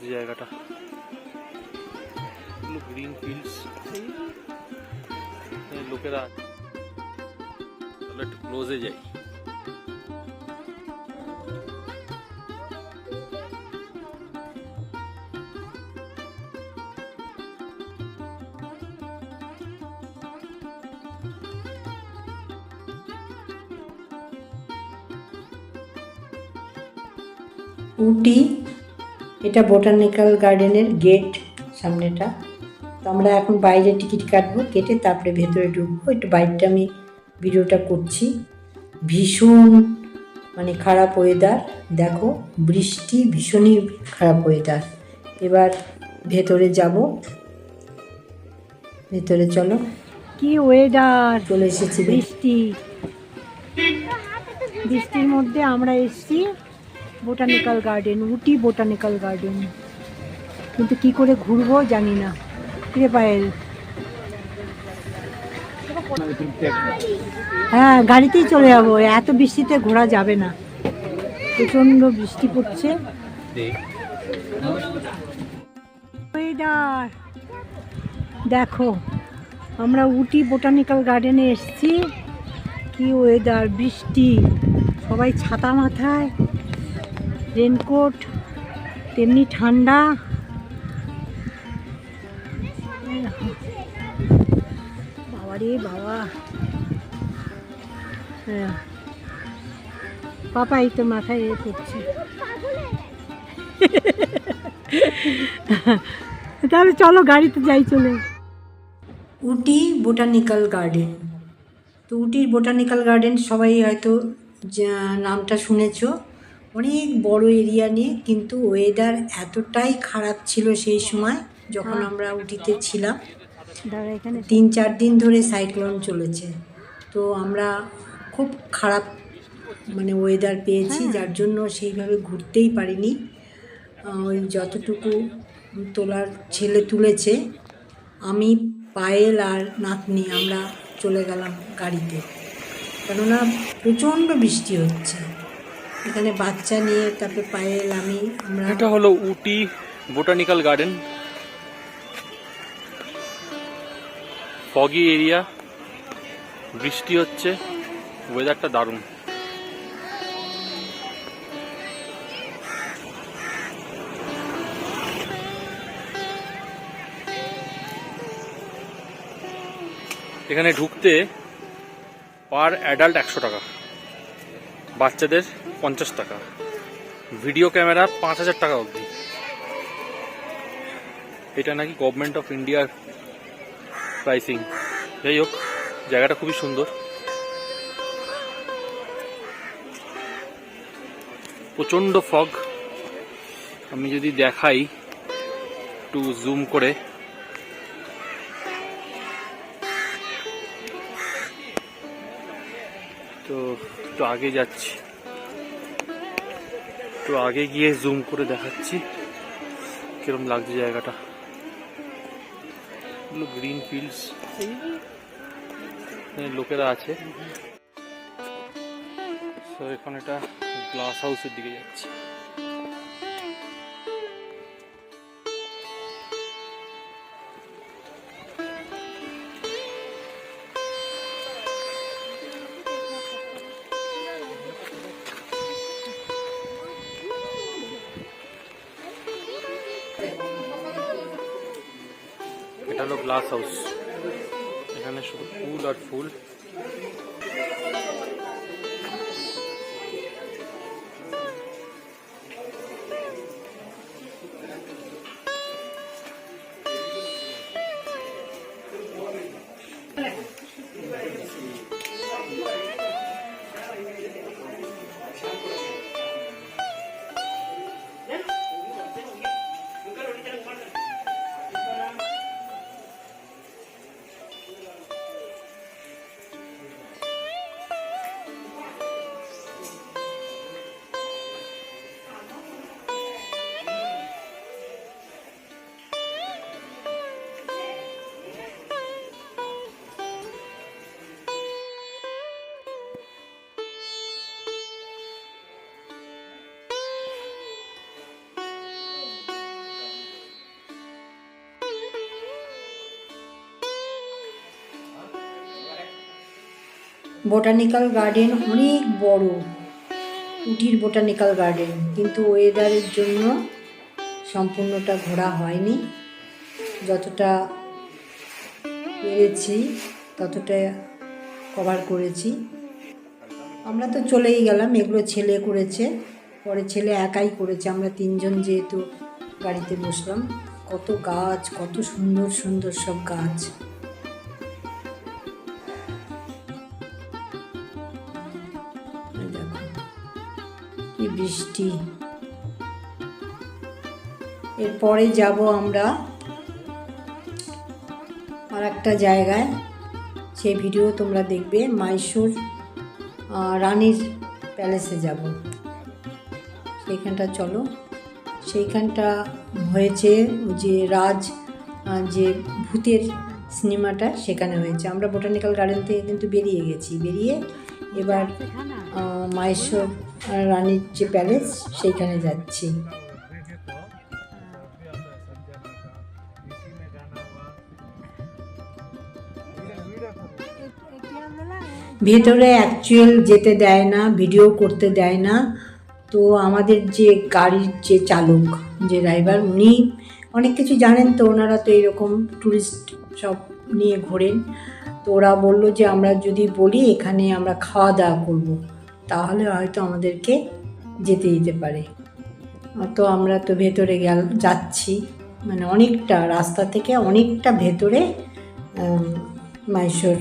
যে জায়গাটা এগুলো গ্রিন ফিল্ডস লোকেরা আছে। তাহলে একটু ক্লোজে যাই উটি এটা বোটানিক্যাল গার্ডেনের গেট সামনেটা। তো আমরা এখন বাইরে টিকিট কাটবো কেটে তারপরে ভেতরে ঢুকবো। একটু বাইরটা আমি ভিডিওটা করছি। ভীষণ মানে খারাপ ওয়েদার দেখো বৃষ্টি ভীষণই খারাপ ওয়েদার এবার ভেতরে যাব। ভেতরে চলো। কি ওয়েদার চলে এসেছি। বৃষ্টি। বৃষ্টির মধ্যে আমরা এসেছি। Botanical garden Ooty botanical garden. কিন্তু কি করে ঘুরবো জানি না। হ্যাঁ গাড়িতেই চলে যাব। এত বৃষ্টিতে ঘোরা যাবে না। প্রচণ্ড বৃষ্টি পড়ছে। দেখো, আমরা উটি বোটানিক্যাল গার্ডেনে এসেছি। কি ওয়েদার বৃষ্টি। সবাই ছাতা মাথায়। রেনকোট, তেমনি ঠান্ডা। বাবা রে বাবা। হ্যাঁ। পাপাই তো মাথায় এ করছে। তাহলে চলো গাড়িতে যাই, চলে। Ooty botanical garden. তো উটির বোটানিক্যাল গার্ডেন সবাই হয়তো নামটা শুনেছো। অনেক বড় এরিয়া নিয়ে কিন্তু ওয়েদার এতটাই খারাপ ছিল সেই সময় যখন হ্যাঁ। আমরা উটিতে ছিলাম। তিন চার দিন ধরে সাইক্লোন চলেছে। তো আমরা খুব খারাপ মানে ওয়েদার পেয়েছি হ্যাঁ। যার জন্য সেইভাবে ঘুরতেই পারিনি। ওই যতটুকু তোলার ছেলে তুলেছে আমি পায়েল আর নাতনি আমরা চলে গেলাম গাড়িতে। কেননা প্রচণ্ড বৃষ্টি হচ্ছে। এখানে বাচ্চা নিয়ে তারপরে পায়েল আমি আমরা এটা হলো Ooty botanical garden. Foggy area. বৃষ্টি হচ্ছে। ওয়েদারটা দারুণ। এখানে ঢুকতে পার অ্যাডাল্ট একশো টাকা। বাচ্চাদের পঞ্চাশ টাকা। ভিডিও ক্যামেরা পাঁচ হাজার টাকা অবধি। এটা নাকি গভর্নমেন্ট অফ ইন্ডিয়ার প্রাইসিং যাই হোক, জায়গাটা খুবই সুন্দর। প্রচণ্ড ফগ আমি যদি দেখাই, একটু জুম করে। তো একটু আগে যাচ্ছি। একটু আগে গিয়ে জুম করে দেখাচ্ছি কিরম লাগছে জায়গাটা। গ্রিন ফিল্ডস লোকেরা আছে। তো এখন এটা গ্লাস হাউসের দিকে যাচ্ছি। এটা হলো গ্লাস হাউস এখানে শুধু ফুল আর ফুল। বোটানিক্যাল গার্ডেন অনেক বড়। উটির বোটানিক্যাল গার্ডেন কিন্তু ওয়েদারের জন্য সম্পূর্ণটা ঘোরা হয়নি। যতটা পেরেছি, ততটা কভার করেছি। আমরা তো চলেই গেলাম, এগুলো ছেলে করেছে, পরে ছেলে একাই করেছে। আমরা তিনজন যেহেতু গাড়িতে বসলাম, কত গাছ, কত সুন্দর সুন্দর সব গাছ। বৃষ্টি। এরপরে যাব আমরা আর একটা জায়গায়। সেই ভিডিও তোমরা দেখবে মাইসোর আহ, রানীর প্যালেসে যাব। সেইখানটা চলো। সেইখানটা হয়েছে যে রাজ যে ভূতের সিনেমাটা সেখানে হয়েছে। আমরা বোটানিক্যাল গার্ডেন থেকে কিন্তু বেরিয়ে গেছি। বেরিয়ে এবার আহ, রানীর যে প্যালেস সেইখানে যাচ্ছি। ভেতরে অ্যাকচুয়াল যেতে দেয় না ভিডিও করতে দেয় না। তো আমাদের যে গাড়ির যে চালক যে ড্রাইভার উনি অনেক কিছু জানেন তো ওনারা তো এরকম ট্যুরিস্ট সব নিয়ে ঘোরেন। তো ওরা বলল যে আমরা যদি বলি এখানে আমরা খাওয়া দাওয়া করব তাহলে হয়তো আমাদেরকে যেতে দিতে পারে। তো আমরা তো ভেতরে গেল যাচ্ছি। মানে অনেকটা রাস্তা থেকে অনেকটা ভেতরে উম, মাইসোর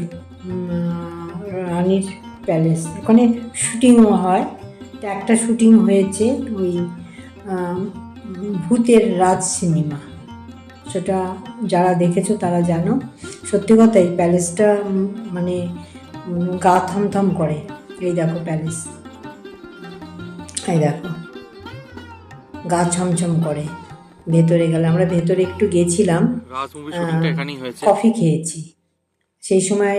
রানীর প্যালেস। ওখানে শুটিংও হয়। তো একটা শুটিং হয়েছে ওই ভূতের রাজ সিনেমা। সেটা যারা দেখেছ তারা জানো সত্যি কথা এই প্যালেসটা মানে গা থমথম করে। এই দেখো প্যালেস। এই দেখো। গা ছমছম করে। ভেতরে গেলে আমরা ভেতরে একটু গেছিলাম। কফি খেয়েছি। সেই সময়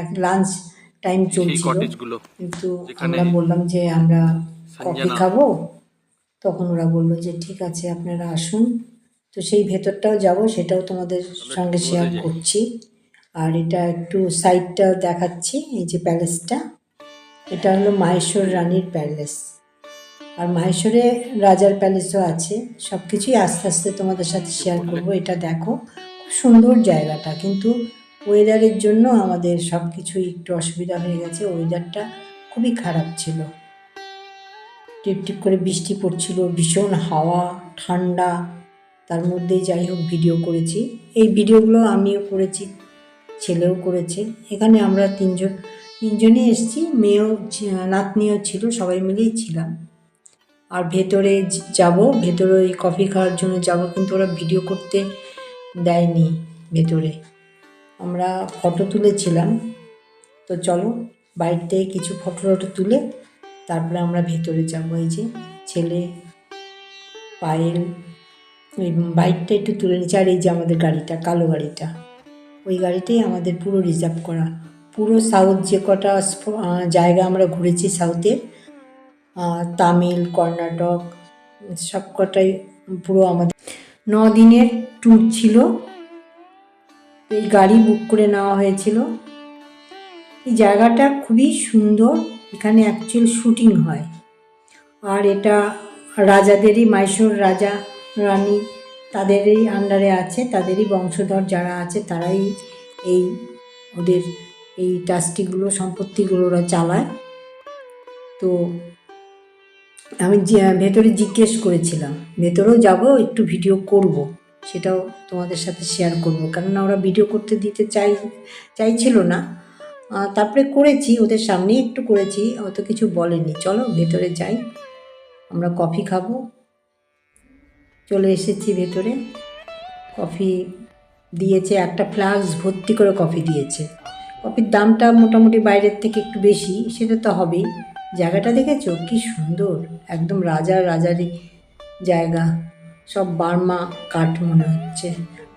এক লাঞ্চ টাইম চলছিল। কিন্তু আমরা বললাম যে আমরা কফি খাব। তখন ওরা বলল যে ঠিক আছে আপনারা আসুন। তো সেই ভেতরটাও যাব সেটাও তোমাদের সঙ্গে শেয়ার করছি। আর এটা একটু সাইডটা দেখাচ্ছি এই যে প্যালেসটা এটা হলো মাহেশ্বর রানীর প্যালেস আর মাহেশ্বরে রাজার প্যালেসও আছে। সব কিছুই আস্তে আস্তে তোমাদের সাথে শেয়ার করব এটা দেখো। খুব সুন্দর জায়গাটা কিন্তু ওয়েদারের জন্য আমাদের সব কিছুই একটু অসুবিধা হয়ে গেছে। ওয়েদারটা খুবই খারাপ ছিল। টিপ টিপ করে বৃষ্টি পড়ছিল ভীষণ হাওয়া ঠান্ডা। তার মধ্যেই যাই হোক ভিডিও করেছি। এই ভিডিওগুলো আমিও করেছি, ছেলেও করেছে। এখানে আমরা তিনজন, তিনজনই এসেছি, মেয়েও নাতনিও ছিল, সবাই মিলেই ছিলাম। আর ভেতরে যাব, ভেতরে ওই কফি খাওয়ার জন্য যাব, কিন্তু ওরা ভিডিও করতে দেয়নি ভেতরে। আমরা ফটো তুলেছিলাম। তো চলো বাইর থেকে কিছু ফটো টটো তুলে তারপরে আমরা ভেতরে যাব। এই যে ছেলে, পায়েল বাইকটা একটু তুলে নিচ্ছে আর এই যে আমাদের গাড়িটা, কালো গাড়িটা, ওই গাড়িটাই আমাদের পুরো রিজার্ভ করা। পুরো সাউথ যে কটা জায়গা আমরা ঘুরেছি সাউথে তামিল, কর্ণাটক, সব কটাই পুরো আমাদের। ন দিনের ট্যুর ছিল। এই গাড়ি বুক করে নেওয়া হয়েছিল। এই জায়গাটা খুবই সুন্দর। এখানে অ্যাকচুয়াল শুটিং হয়। আর এটা রাজাদেরই মাইশোর রাজা রানী তাদেরই আন্ডারে আছে, তাদেরই বংশধর যারা আছে, তারাই এই ওদের এই ট্রাস্টিগুলো সম্পত্তিগুলো ওরা চালায়। তো আমি ভেতরে জিজ্ঞেস করেছিলাম, ভেতরেও যাব, একটু ভিডিও করব, সেটাও তোমাদের সাথে শেয়ার করব। কেননা ওরা ভিডিও করতে দিতে চাই, চাইছিল না। তারপরে করেছি, ওদের সামনেই একটু করেছি, অত কিছু বলেনি চলো, ভেতরে যাই, আমরা কফি খাব। চলে এসেছি ভেতরে। কফি দিয়েছে, একটা ফ্লাস্ক ভর্তি করে কফি দিয়েছে। কফির দামটা মোটামুটি বাইরের থেকে একটু বেশি, সেটা তো হবেই। জায়গাটা দেখেছ? কি সুন্দর। একদম রাজার রাজারই জায়গা। সব বার্মা কাঠ মনে হচ্ছে।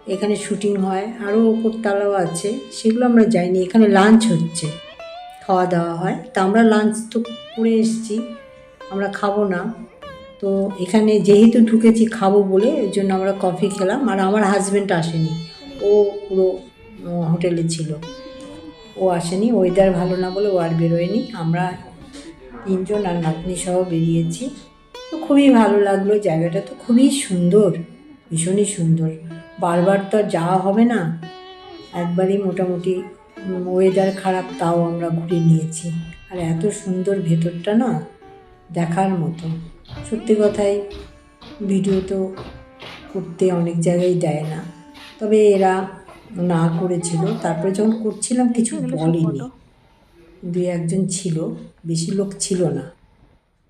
এখানে শুটিং হয় আরও ওপর তালাও আছে। সেগুলো আমরা যাইনি, এখানে লাঞ্চ হচ্ছে। খাওয়া দাওয়া হয়। তা আমরা লাঞ্চ তো করে এসেছি। আমরা খাব না। তো এখানে যেহেতু ঢুকেছি খাব বলে ওই জন্য আমরা কফি খেলাম, আর আমার হাজব্যান্ড আসেনি। ও পুরো হোটেলে ছিল। ও আসেনি ওয়েদার ভালো না বলে ও আর বেরোয়নি। আমরা তিনজন আর নাতনি সহ বেরিয়েছি। তো খুবই ভালো লাগল, জায়গাটা তো খুবই সুন্দর, ভীষণই সুন্দর। বারবার তো আর যাওয়া হবে না। একবারই মোটামুটি ওয়েদার খারাপ, তাও আমরা ঘুরে নিয়েছি। আর এত সুন্দর ভেতরটা না, দেখার মতো। সত্যি কথাই ভিডিও তো করতে অনেক জায়গায় দেয় না। তবে এরা না করেছিল। তারপরে যখন করছিলাম, কিছু বলেনি। দুই একজন ছিল, বেশি লোক ছিল না।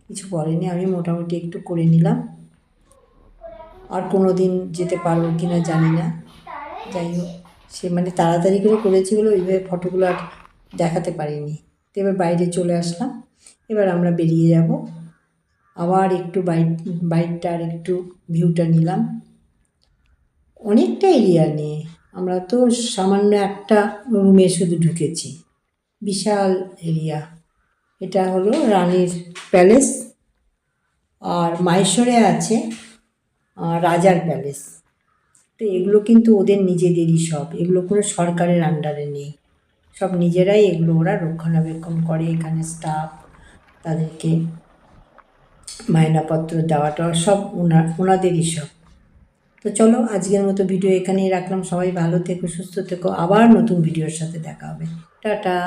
কিছু বলেনি, আমি মোটামুটি একটু করে নিলাম। আর কোনো দিন যেতে পারব কি না জানি না। যাই হোক, সে মানে তাড়াতাড়ি করে করেছি বলে ওইভাবে ফটোগুলো আর দেখাতে পারিনি। তো এবার বাইরে চলে আসলাম। এবার আমরা বেরিয়ে যাব। আবার একটু বাইক বাইকটা আর একটু ভিউটা নিলাম। অনেকটা এরিয়া নিয়ে আমরা তো সামান্য একটা রুমে শুধু ঢুকেছি। বিশাল এরিয়া এটা হলো রানীর প্যালেস আর মাহেশ্বরে আছে রাজার প্যালেস তো এগুলো কিন্তু ওদের নিজেদেরই সব। এগুলো কোনো সরকারের আন্ডারে নেই। সব নিজেরাই এগুলো ওরা রক্ষণাবেক্ষণ করে, এখানে স্টাফ তাদেরকে মায়নাপত্র টাওয়া সব ওনার ওনাদেরই সব। তো চলো আজকের মতো ভিডিও এখানেই রাখলাম। সবাই ভালো থেকো, সুস্থ থেকো। আবার নতুন ভিডিওর সাথে দেখা হবে। টাটা!